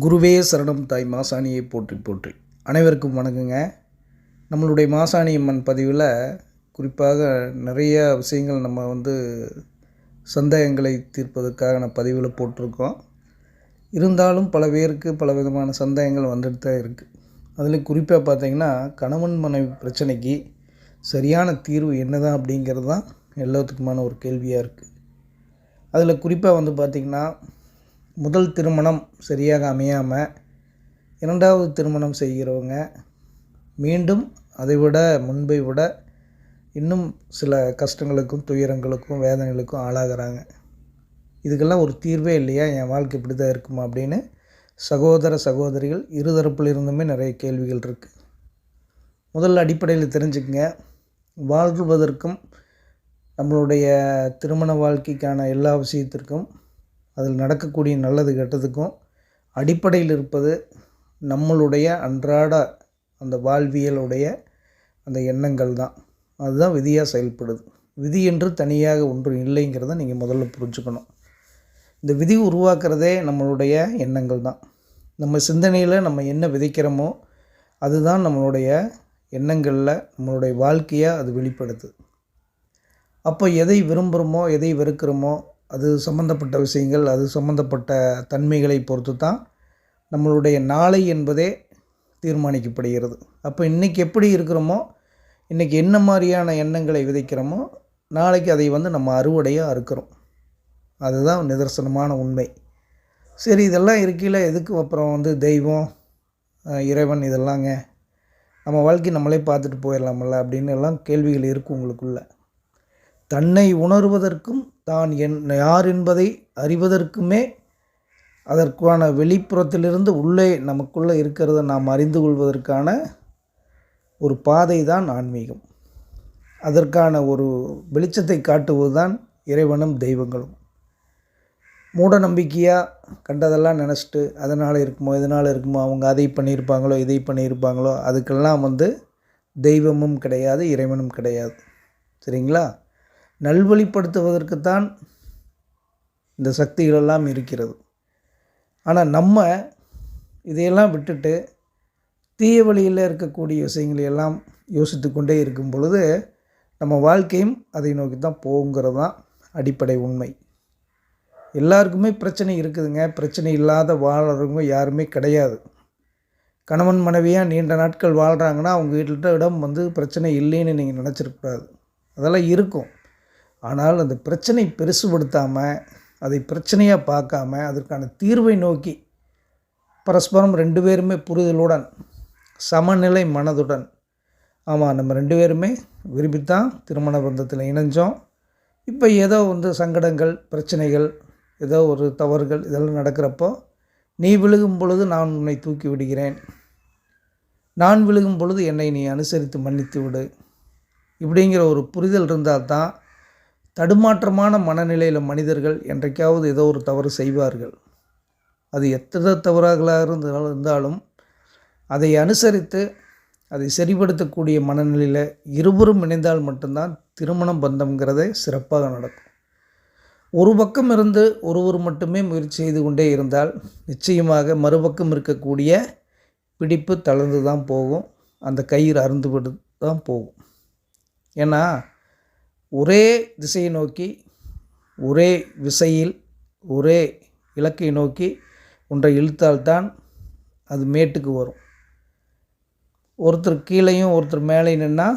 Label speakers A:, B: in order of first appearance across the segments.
A: குருவே சரணம் தாய் மாசாணியை போற்றி போற்றி. அனைவருக்கும் வணக்கங்க. நம்மளுடைய மாசாணி அம்மன் பதிவில் குறிப்பாக நிறைய விஷயங்கள் நம்ம வந்து சந்தேகங்களை தீர்ப்பதற்கான பதிவில் போட்டிருக்கோம். இருந்தாலும் பல பேருக்கு பல விதமான சந்தேகங்கள் வந்துட்டு தான் இருக்குது அதில் குறிப்பாக பார்த்தீங்கன்னா கணவன் மனைவி பிரச்சனைக்கு சரியான தீர்வு என்னதான் அப்படிங்கிறது தான் எல்லாத்துக்குமான ஒரு கேள்வியாக இருக்குது அதில் குறிப்பாக வந்து பார்த்திங்கன்னா முதல் திருமணம் சரியாக அமையாமல் இரண்டாவது திருமணம் செய்கிறவங்க மீண்டும் அதை விட முன்பை விட இன்னும் சில கஷ்டங்களுக்கும் துயரங்களுக்கும் வேதனைகளுக்கும் ஆளாகிறாங்க. இதுக்கெல்லாம் ஒரு தீர்வே இல்லையா? என் வாழ்க்கை இப்படி தான் இருக்குமா அப்படின்னு சகோதர சகோதரிகள் இருதரப்பில் இருந்துமே நிறைய கேள்விகள் இருக்குது முதல்ல அடிப்படையில் தெரிஞ்சுக்கங்க. வாழ்வதற்கும் நம்மளுடைய திருமண வாழ்க்கைக்கான எல்லா விஷயத்திற்கும் அதில் நடக்கக்கூடிய நல்லது கெட்டதுக்கும் அடிப்படையில் இருப்பது நம்மளுடைய அன்றாட அந்த வாழ்வியலுடைய அந்த எண்ணங்கள் தான். அதுதான் விதியாக செயல்படுது. விதி என்று தனியாக ஒன்று இல்லைங்கிறத நீங்கள் முதல்ல புரிஞ்சுக்கணும். இந்த விதி உருவாக்குறதே நம்மளுடைய எண்ணங்கள் தான். நம்ம சிந்தனையில் நம்ம என்ன விதைக்கிறோமோ அதுதான் நம்மளுடைய எண்ணங்களில் நம்மளுடைய வாழ்க்கையாக அது வெளிப்படுது அப்போ எதை விரும்புகிறோமோ எதை வெறுக்கிறோமோ அது சம்மந்தப்பட்ட விஷயங்கள் அது சம்மந்தப்பட்ட தன்மைகளை பொறுத்து தான் நம்மளுடைய நாளை என்பதே தீர்மானிக்கப்படுகிறது. அப்போ இன்றைக்கி எப்படி இருக்கிறோமோ இன்றைக்கி என்ன மாதிரியான எண்ணங்களை விதைக்கிறோமோ நாளைக்கு அதை வந்து நம்ம அறுவடையாக அறுக்கிறோம். அதுதான் நிதர்சனமான உண்மை. சரி இதெல்லாம் இருக்கையில் எதுக்கு அப்புறம் வந்து தெய்வம் இறைவன் இதெல்லாங்க? நம்ம வாழ்க்கை நம்மளே பார்த்துட்டு போயிடலாமல்ல அப்படின்னு எல்லாம் கேள்விகள் இருக்குது உங்களுக்குள்ளே. தன்னை உணர்வதற்கும் தான் என் யார் என்பதை அறிவதற்குமே அதற்கான வெளிப்புறத்திலிருந்து உள்ளே நமக்குள்ளே இருக்கிறத நாம் அறிந்து கொள்வதற்கான ஒரு பாதை தான் ஆன்மீகம். அதற்கான ஒரு வெளிச்சத்தை காட்டுவது தான் இறைவனும் தெய்வங்களும். மூட நம்பிக்கையாக கண்டதெல்லாம் நினச்சிட்டு அதனால் இருக்குமோ இதனால் இருக்குமோ அவங்க அதை பண்ணியிருப்பாங்களோ இதை பண்ணியிருப்பாங்களோ அதுக்கெல்லாம் வந்து தெய்வமும் கிடையாது இறைவனும் கிடையாது. சரிங்களா? நல்வழிப்படுத்துவதற்குத்தான் இந்த சக்திகளெல்லாம் இருக்கிறது. ஆனால் நம்ம இதையெல்லாம் விட்டுட்டு தீய வழியில் இருக்கக்கூடிய விஷயங்களை எல்லாம் யோசித்து கொண்டே இருக்கும் பொழுது நம்ம வாழ்க்கையும் அதை நோக்கி தான் போகுங்கிறது தான் அடிப்படை உண்மை. எல்லாருக்குமே பிரச்சனை இருக்குதுங்க. பிரச்சனை இல்லாத வாழறவங்க யாருமே கிடையாது. கணவன் மனைவியாக நீண்ட நாட்கள் வாழ்கிறாங்கன்னா அவங்க வீட்டில் இடம் வந்து பிரச்சனை இல்லைன்னு நீங்கள் நினச்சிருக்கூடாது அதெல்லாம் இருக்கும். ஆனால் அந்த பிரச்சனை பெருசுபடுத்தாமல் அதை பிரச்சனையாக பார்க்காம அதற்கான தீர்வை நோக்கி பரஸ்பரம் ரெண்டு பேருமே புரிதலுடன் சமநிலை மனதுடன் ஆமாம் நம்ம ரெண்டு பேருமே விரும்பித்தான் திருமண பந்தத்தில் இணைஞ்சோம். இப்போ ஏதோ வந்து சங்கடங்கள் பிரச்சனைகள் ஏதோ ஒரு தவறுகள் இதெல்லாம் நடக்கிறப்போ நீ விழுகும் பொழுது நான் உன்னை தூக்கி விடுகிறேன். நான் விழுகும் பொழுது என்னை நீ அனுசரித்து மன்னித்து விடு. இப்படிங்கிற ஒரு புரிதல் இருந்தால் தான் தடுமாற்றமான மனநிலையில் மனிதர்கள் என்றைக்காவது ஏதோ ஒரு தவறு செய்வார்கள். அது எத்தனை தவறாகளாக இருந்தாலும் இருந்தாலும் அதை அனுசரித்து அதை சரிப்படுத்தக்கூடிய மனநிலையில் இருவரும் இணைந்தால் மட்டும்தான் திருமணம் பந்தம்ங்கிறதே சிறப்பாக நடக்கும். ஒரு பக்கம் இருந்து ஒருவர் மட்டுமே முயற்சி செய்து கொண்டே இருந்தால் நிச்சயமாக மறுபக்கம் இருக்கக்கூடிய பிடிப்பு தளர்ந்து தான் போகும். அந்த கயிறு அருந்துவிட்டு தான் போகும். ஏன்னா ஒரே திசையை நோக்கி ஒரே விசையில் ஒரே இலக்கை நோக்கி ஒன்றை இழுத்தால்தான் அது மேட்டுக்கு வரும். ஒருத்தர் கீழேயும் ஒருத்தர் மேலே நின்னா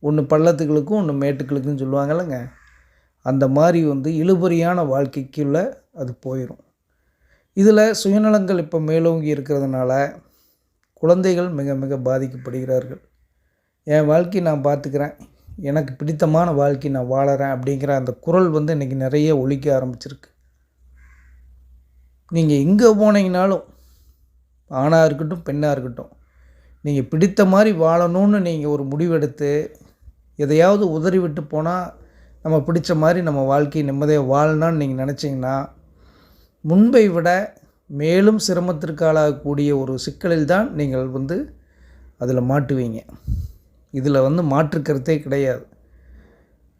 A: ஒன்று பள்ளத்துக்களுக்கும் ஒன்று மேட்டுக்களுக்கும் சொல்லுவாங்கல்லங்க. அந்த மாதிரி வந்து இழுபறியான வாழ்க்கைக்குள்ளே அது போயிடும் இதில் சுயநலங்கள் இப்போ மேலோங்கி இருக்கிறதுனால குழந்தைகள் மிக மிக பாதிக்கப்படுகிறார்கள். என் வாழ்க்கை நான் பார்த்துக்கிறேன். எனக்கு பிடித்தமான வாழ்க்கை நான் வாழறேன் அப்படிங்கிற அந்த குரல் வந்து இன்றைக்கி நிறைய ஒழிக்க ஆரம்பிச்சிருக்கு. நீங்கள் எங்கே போனீங்கனாலும் ஆணாக இருக்கட்டும் பெண்ணாக இருக்கட்டும் நீங்கள் பிடித்த மாதிரி வாழணும்னு நீங்கள் ஒரு முடிவெடுத்து எதையாவது உதறி விட்டு போனால் நம்ம பிடிச்ச மாதிரி நம்ம வாழ்க்கையை நிம்மதியாக வாழணும்னு நீங்கள் நினச்சிங்கன்னா முன்பை விட மேலும் சிரமத்திற்கு ஆளாகக்கூடிய ஒரு சிக்கலில் தான் நீங்கள் வந்து அதில் மாட்டுவீங்க. இதில் வந்து மாற்றுக்கருத்தே கிடையாது.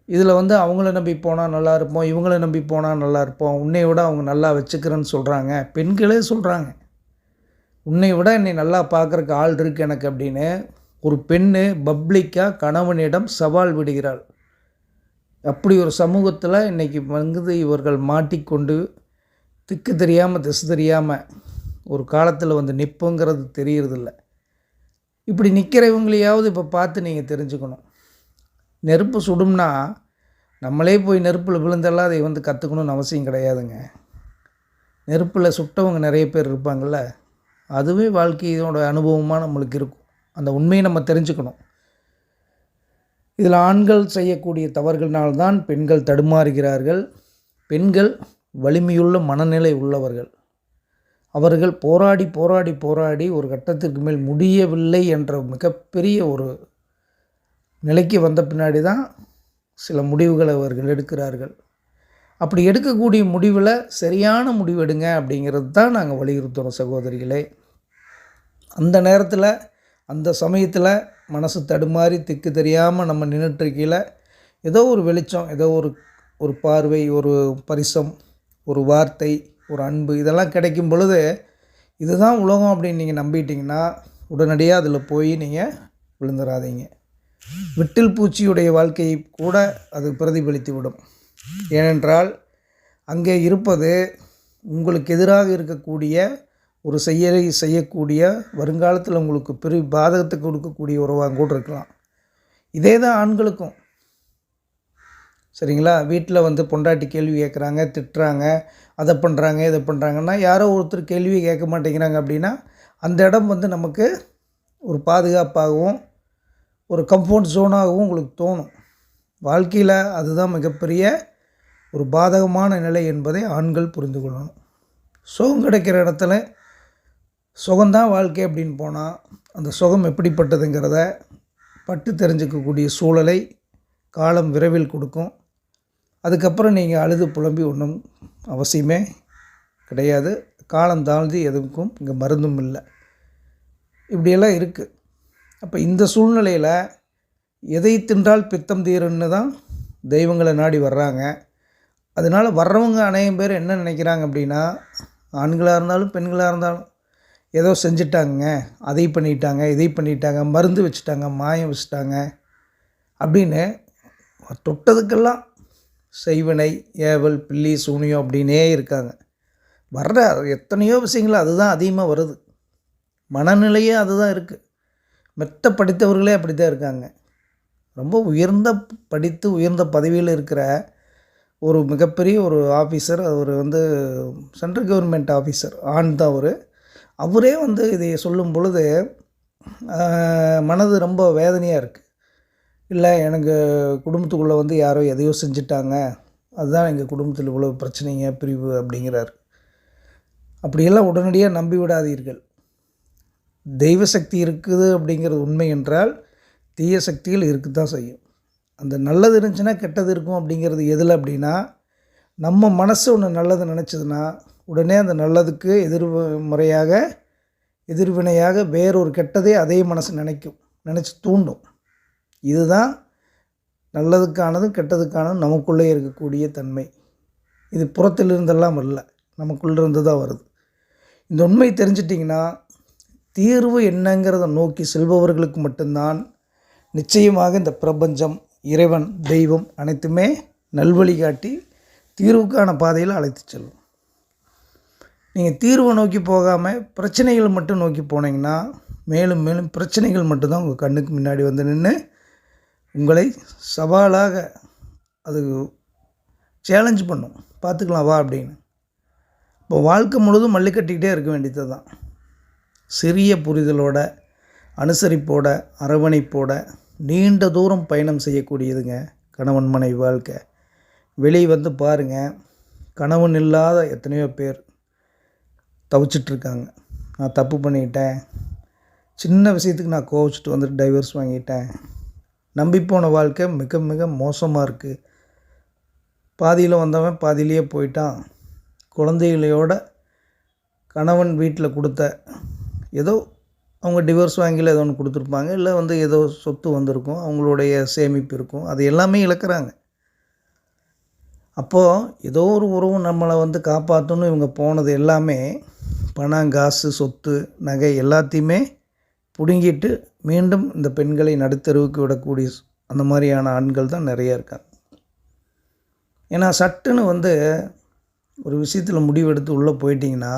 A: இதில் வந்து அவங்கள நம்பி போனால் நல்லா இருப்போம் இவங்கள நம்பி போனால் நல்லா இருப்போம் உன்னை விட அவங்க நல்லா வச்சுக்கிறேன்னு சொல்கிறாங்க. பெண்களே சொல்கிறாங்க. உன்னை விட என்னை நல்லா பார்க்குறக்கு ஆள் இருக்கு எனக்கு அப்படின்னு ஒரு பெண்ணு பப்ளிக்காக கணவனிடம் சவால் விடுகிறாள். அப்படி ஒரு சமூகத்தில் இன்றைக்கி வந்து இவர்கள் மாட்டிக்கொண்டு திக்கு தெரியாமல் திசை தெரியாமல் ஒரு காலத்தில் வந்து நிற்போங்கிறது தெரியறதில்லை. இப்படி நிற்கிறவங்களையாவது இப்போ பார்த்து நீங்கள் தெரிஞ்சுக்கணும். நெருப்பு சுடும்னா நம்மளே போய் நெருப்பில் விழுந்தெல்லாம் அதை வந்து கற்றுக்கணும்னு அவசியம் கிடையாதுங்க. நெருப்பில் சுட்டவங்க நிறைய பேர் இருப்பாங்கள்ல அதுவே வாழ்க்கையோட அனுபவமாக நம்மளுக்கு இருக்கும். அந்த உண்மையை நம்ம தெரிஞ்சுக்கணும். இதில் ஆண்கள் செய்யக்கூடிய தவறுகளினால்தான் பெண்கள் தடுமாறுகிறார்கள். பெண்கள் வலிமையுள்ள மனநிலை உள்ளவர்கள். அவர்கள் போராடி போராடி போராடி ஒரு கட்டத்திற்கு மேல் முடியவில்லை என்ற மிகப்பெரிய ஒரு நிலைக்கு வந்த பின்னாடி தான் சில முடிவுகளை அவர்கள் எடுக்கிறார்கள். அப்படி எடுக்கக்கூடிய முடிவில் சரியான முடிவு எடுங்க அப்படிங்கிறது தான் நாங்கள் வலியுறுத்துகிறோம் சகோதரிகளே. அந்த நேரத்தில் அந்த சமயத்தில் மனசு தடுமாறி திக்கு தெரியாமல் நம்ம நின்றுட்டுருக்கையில் ஏதோ ஒரு வெளிச்சம் ஏதோ ஒரு ஒரு பார்வை ஒரு பரிசம் ஒரு வார்த்தை ஒரு அன்பு இதெல்லாம் கிடைக்கும் பொழுது இதுதான் உலகம் அப்படின்னு நீங்கள் நம்பிட்டீங்கன்னா உடனடியாக அதில் போய் நீங்கள் விழுந்துடாதீங்க விட்டில் பூச்சியுடைய வாழ்க்கையை கூட அது பிரதிபலித்து விடும் ஏனென்றால் அங்கே இருப்பது உங்களுக்கு எதிராக இருக்கக்கூடிய ஒரு செயலை செய்யக்கூடிய வருங்காலத்தில் உங்களுக்கு பெரிய பாதகத்தை கொடுக்கக்கூடிய உறவாக கூட இருக்கலாம். இதே தான் ஆண்களுக்கும். சரிங்களா? வீட்டில் வந்து பொண்டாட்டி கேள்வி கேட்குறாங்க திட்டுறாங்க அதை பண்ணுறாங்க இதை பண்ணுறாங்கன்னா யாரோ ஒருத்தர் கேள்வி கேட்க மாட்டேங்கிறாங்க அப்படின்னா அந்த இடம் வந்து நமக்கு ஒரு பாதுகாப்பாகவும் ஒரு கம்ஃபர்ட் ஜோனாகவும் உங்களுக்கு தோணும். வாழ்க்கையில் அதுதான் மிகப்பெரிய ஒரு பாதகமான நிலை என்பதை ஆண்கள் புரிந்து கொள்ளணும். சுகம் கிடைக்கிற இடத்துல சுகம்தான் வாழ்க்கை அப்படின்னு போனால் அந்த சுகம் எப்படிப்பட்டதுங்கிறத பட்டு தெரிஞ்சுக்கக்கூடிய சூழலை காலம் விரைவில் கொடுக்கும். அதுக்கப்புறம் நீங்கள் அழுது புலம்பி ஒன்றும் அவசியமே கிடையாது. காலம் தாழ்ந்து எதுக்கும் இங்கே மருந்தும் இல்லை. இப்படியெல்லாம் இருக்குது. அப்போ இந்த சூழ்நிலையில் எதை தின்றால் பித்தம் தீரும்னு தான் தெய்வங்களை நாடி வர்றாங்க. அதனால் வர்றவங்க அநேகம் பேர் என்ன நினைக்கிறாங்க அப்படின்னா ஆண்களாக இருந்தாலும் பெண்களாக இருந்தாலும் ஏதோ செஞ்சிட்டாங்க அதை பண்ணிட்டாங்க இதை பண்ணிட்டாங்க மருந்து வச்சுட்டாங்க மாயம் வச்சுட்டாங்க அப்படின்னு தொட்டதுக்கெல்லாம் செய்வினை ஏவல் பில்லி சூனியம் அப்படின்னே இருக்காங்க. வர்ற எத்தனையோ விஷயங்கள் அதுதான் அதிகமாக வருது. மனநிலையே அதுதான் இருக்குது மெத்த படித்தவர்களே அப்படி தான் இருக்காங்க. ரொம்ப உயர்ந்த படித்து உயர்ந்த பதவியில் இருக்கிற ஒரு மிகப்பெரிய ஒரு ஆஃபீஸர் அவர் வந்து சென்ட்ரல் கவர்மெண்ட் ஆஃபீஸர் ஆண் தான் அவர். அவரே வந்து இதை சொல்லும் பொழுது மனது ரொம்ப வேதனையாக இருக்குது இல்லை எனக்கு குடும்பத்துக்குள்ளே வந்து யாரோ எதையோ செஞ்சிட்டாங்க. அதுதான் எங்கள் குடும்பத்தில் இவ்வளோ பிரச்சனைங்க பிரிவு அப்படிங்கிறார். அப்படியெல்லாம் உடனடியாக நம்பி விடாதீர்கள். தெய்வ சக்தி இருக்குது அப்படிங்கிறது உண்மை என்றால் தீய சக்திகள் இருக்க தான் செய்யும். அந்த நல்லது இருந்துச்சுன்னா கெட்டது இருக்கும் அப்படிங்கிறது எதில் அப்படின்னா நம்ம மனசு ஒன்று நல்லது நினச்சதுன்னா உடனே அந்த நல்லதுக்கு எதிர் முறையாக எதிர்வினையாக வேறொரு கெட்டதே அதே மனசு நினைக்கும் நினச்சி தூண்டும். இதுதான் நல்லதுக்கானதும் கெட்டதுக்கானதும் நமக்குள்ளே இருக்கக்கூடிய தன்மை. இது புறத்திலிருந்தெல்லாம் வரல நமக்குள்ளிருந்து தான் வருது. இந்த உண்மை தெரிஞ்சிட்டிங்கன்னா தீர்வு என்னங்கிறத நோக்கி செல்பவர்களுக்கு மட்டும்தான் நிச்சயமாக இந்த பிரபஞ்சம் இறைவன் தெய்வம் அனைத்துமே நல்வழி காட்டி தீர்வுக்கான பாதையில் அழைத்து செல்லும். நீங்கள் தீர்வை நோக்கி போகாமல் பிரச்சனைகள் மட்டும் நோக்கி போனீங்கன்னா மேலும் மேலும் பிரச்சனைகள் மட்டும்தான் உங்கள் கண்ணுக்கு முன்னாடி வந்து நின்று உங்களை சவாலாக அது சேலஞ்ச் பண்ணும். பார்த்துக்கலாம் வா அப்படின்னு. இப்போ வாழ்க்கை முழுதும் மல்லிக்கட்டிக்கிட்டே இருக்க வேண்டியது தான் சிறிய புரிதலோட அனுசரிப்போட அரவணைப்போட நீண்ட தூரம் பயணம் செய்யக்கூடியதுங்க கணவன் மனைவி வாழ்க்கை. வெளியே வந்து பாருங்கள் கணவன் இல்லாத எத்தனையோ பேர் தவிச்சிட்ருக்காங்க நான் தப்பு பண்ணிட்டேன். சின்ன விஷயத்துக்கு நான் கோவிச்சிட்டு வந்துட்டு டைவர்ஸ் வாங்கிட்டேன். நம்பி போன வாழ்க்கை மிக மிக மோசமாக இருக்குது பாதியில் வந்தவன் பாதியிலேயே போயிட்டான். குழந்தைகளையோட கணவன் வீட்டில் கொடுத்த ஏதோ அவங்க டிவோர்ஸ் வாங்கியில் ஏதோ ஒன்று கொடுத்துருப்பாங்க. இல்லை வந்து ஏதோ சொத்து வந்திருக்கும். அவங்களுடைய சேமிப்பு இருக்கும். அது எல்லாமே இழக்கிறாங்க. அப்போது ஏதோ ஒரு உறவு நம்மளை வந்து காப்பாற்றணும் இவங்க போனது எல்லாமே பணம் காசு சொத்து நகை எல்லாத்தையுமே பிடுங்கிட்டு மீண்டும் இந்த பெண்களை நடுத்தருவுக்கு விடக்கூடிய அந்த மாதிரியான ஆண்கள் தான் நிறைய இருக்காங்க. ஏன்னா சட்டுன்னு வந்து ஒரு விஷயத்தில் முடிவெடுத்து உள்ளே போயிட்டிங்கன்னா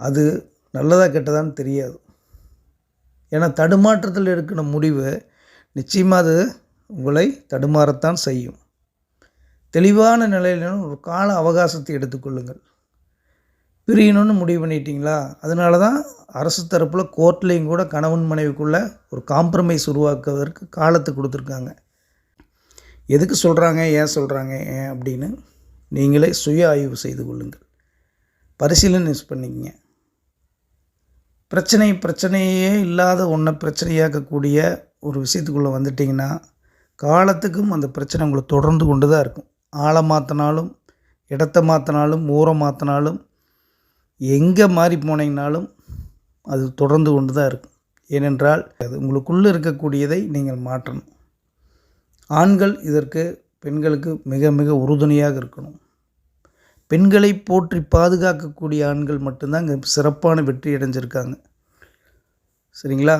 A: அது நல்லதாக கெட்டதான்னு தெரியாது. ஏன்னா தடுமாற்றத்தில் இருக்கிற முடிவு நிச்சயமாக அது உங்களை தடுமாறத்தான் செய்யும். தெளிவான நிலையிலும் ஒரு கால அவகாசத்தை எடுத்துக்கொள்ளுங்கள். பிரியணும்னு முடிவு பண்ணிட்டீங்களா? அதனால தான் அரசு தரப்பில் கோர்ட்லேயும் கூட கணவன் மனைவிக்குள்ள ஒரு காம்ப்ரமைஸ் உருவாக்குவதற்கு காலத்தை கொடுத்துருக்காங்க. எதுக்கு சொல்கிறாங்க ஏன் சொல்கிறாங்க ஏன் அப்படின்னு நீங்களே சுய ஆய்வு செய்து கொள்ளுங்கள். பரிசீலனை பண்ணிக்கங்க. பிரச்சனை பிரச்சனையே இல்லாத ஒன்றை பிரச்சனையாக்கக்கூடிய ஒரு விஷயத்துக்குள்ளே வந்துட்டிங்கன்னா காலத்துக்கும் அந்த பிரச்சனை உங்களை தொடர்ந்து கொண்டு தான் இருக்கும். ஆளை மாற்றினாலும் இடத்த மாற்றினாலும் ஊரை மாற்றினாலும் எங்கே மாறி போனீங்கனாலும் அது தொடர்ந்து கொண்டு தான் இருக்கும். ஏனென்றால் அது உங்களுக்குள்ளே இருக்கக்கூடியதை நீங்கள் மாற்றணும். ஆண்கள் இதற்கு பெண்களுக்கு மிக மிக உறுதுணையாக இருக்கணும். பெண்களை போற்றி பாதுகாக்கக்கூடிய ஆண்கள் மட்டும்தான் இங்கே சிறப்பான வெற்றி அடைஞ்சிருக்காங்க. சரிங்களா?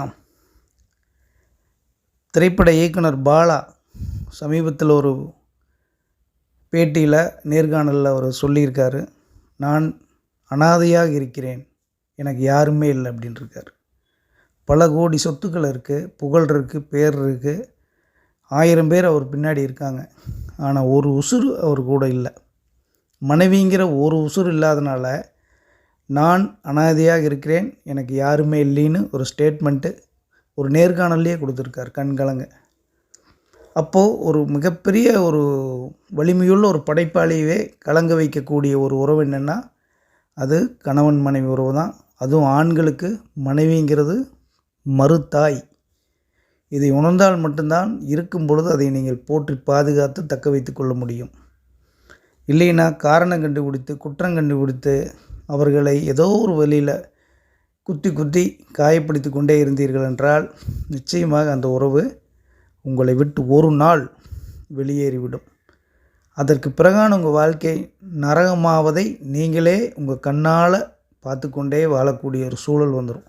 A: திரைப்பட இயக்குனர் பாலா சமீபத்தில் ஒரு பேட்டியில் நேர்காணலில் அவர் சொல்லியிருக்காரு. நான் அனாதையாக இருக்கிறேன். எனக்கு யாருமே இல்லை அப்படின்னு இருக்கார் பல கோடி சொத்துக்கள் இருக்குது புகழ் இருக்குது பேர் இருக்குது ஆயிரம் பேர் அவர் பின்னாடி இருக்காங்க. ஆனால் ஒரு உசுறு அவர் கூட இல்லை. மனைவிங்கிற ஒரு உசுறு இல்லாதனால நான் அனாதையாக இருக்கிறேன். எனக்கு யாருமே இல்லைன்னு ஒரு ஸ்டேட்மெண்ட்டு ஒரு நேர்காணல்லையே கொடுத்துருக்கார் கண்கலங்க அப்போது ஒரு மிகப்பெரிய ஒரு வலிமையுள்ள ஒரு படைப்பாளியவே கலங்க வைக்கக்கூடிய ஒரு உறவு என்னென்னா அது கணவன் மனைவி உறவு தான். அதுவும் ஆண்களுக்கு மனைவிங்கிறது மறுத்தாய். இதை உணர்ந்தால் மட்டும்தான் இருக்கும் பொழுது அதை நீங்கள் போற்றி பாதுகாத்து தக்க வைத்து கொள்ள முடியும். இல்லைன்னா காரணம் கண்டுபிடித்து குற்றம் கண்டுபிடித்து அவர்களை ஏதோ ஒரு வழியில் குத்தி குத்தி காயப்படுத்தி கொண்டே இருந்தீர்கள் என்றால் நிச்சயமாக அந்த உறவு உங்களை விட்டு ஒரு நாள் வெளியேறிவிடும். அதற்கு பிறகான உங்கள் வாழ்க்கை நரகமாவதை நீங்களே உங்கள் கண்ணால் பார்த்து கொண்டே வாழக்கூடிய ஒரு சூழல் வந்துடும்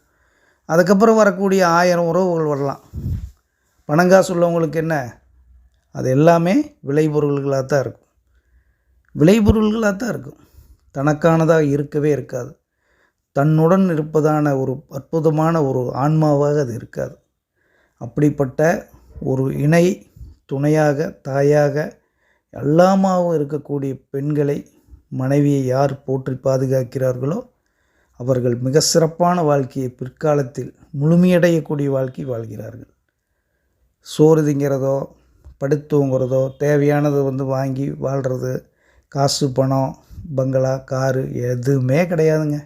A: அதுக்கப்புறம் வரக்கூடிய ஆயிரம் உறவுகள் வரலாம். பணங்காசு உள்ளவங்களுக்கு என்ன? அது எல்லாமே விளைபொருள்களாக தான் இருக்கும். விளைபொருள்களாக தான் இருக்கும். தனக்கானதாக இருக்கவே இருக்காது. தன்னுடன் இருப்பதான ஒரு அற்புதமான ஒரு ஆன்மாவாக அது இருக்காது. அப்படிப்பட்ட ஒரு இணை துணையாக தாயாக எல்லாமாவும் இருக்கக்கூடிய பெண்களை மனைவியை யார் போற்றி பாதுகாக்கிறார்களோ அவர்கள் மிக சிறப்பான வாழ்க்கையை பிற்காலத்தில் முழுமையடையக்கூடிய வாழ்க்கை வாழ்கிறார்கள். சோறு திங்கிறதோ படுத்துங்கிறதோ தேவையானதை வந்து வாங்கி வாழ்கிறது காசு பணம் பங்களா காரு எதுவுமே கிடையாதுங்க.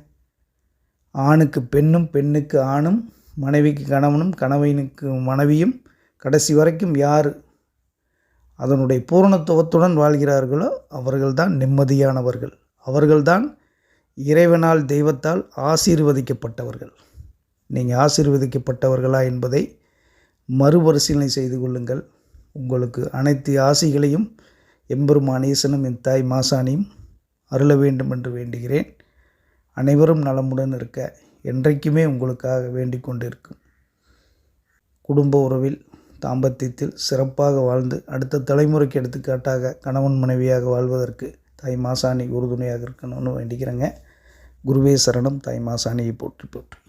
A: ஆணுக்கு பெண்ணும் பெண்ணுக்கு ஆணும் மனைவிக்கு கணவனும் கணவனுக்கு மனைவியும் கடைசி வரைக்கும் யார் அதனுடைய பூரணத்துவத்துடன் வாழ்கிறார்களோ அவர்கள்தான் நிம்மதியானவர்கள். அவர்கள்தான் இறைவனால் தெய்வத்தால் ஆசீர்வதிக்கப்பட்டவர்கள். நீங்கள் ஆசீர்வதிக்கப்பட்டவர்களா என்பதை மறுபரிசீலனை செய்து கொள்ளுங்கள். உங்களுக்கு அனைத்து ஆசைகளையும் எம்பெருமானேசனும் என் தாய் மாசாணியும் அருள வேண்டும் என்று வேண்டுகிறேன். அனைவரும் நலமுடன் இருக்க என்றைக்குமே உங்களுக்காக வேண்டிக் கொண்டிருக்கும். குடும்ப உறவில் தாம்பத்தியத்தில் சிறப்பாக வாழ்ந்து அடுத்த தலைமுறைக்கு எடுத்துக்காட்டாக கணவன் மனைவியாக வாழ்வதற்கு தாய் மாசாணி உறுதுணையாக இருக்கணும்னு வேண்டிக்கிறேங்க. குருவே சரணம் தாய் மாசாணியை போற்றி போற்று.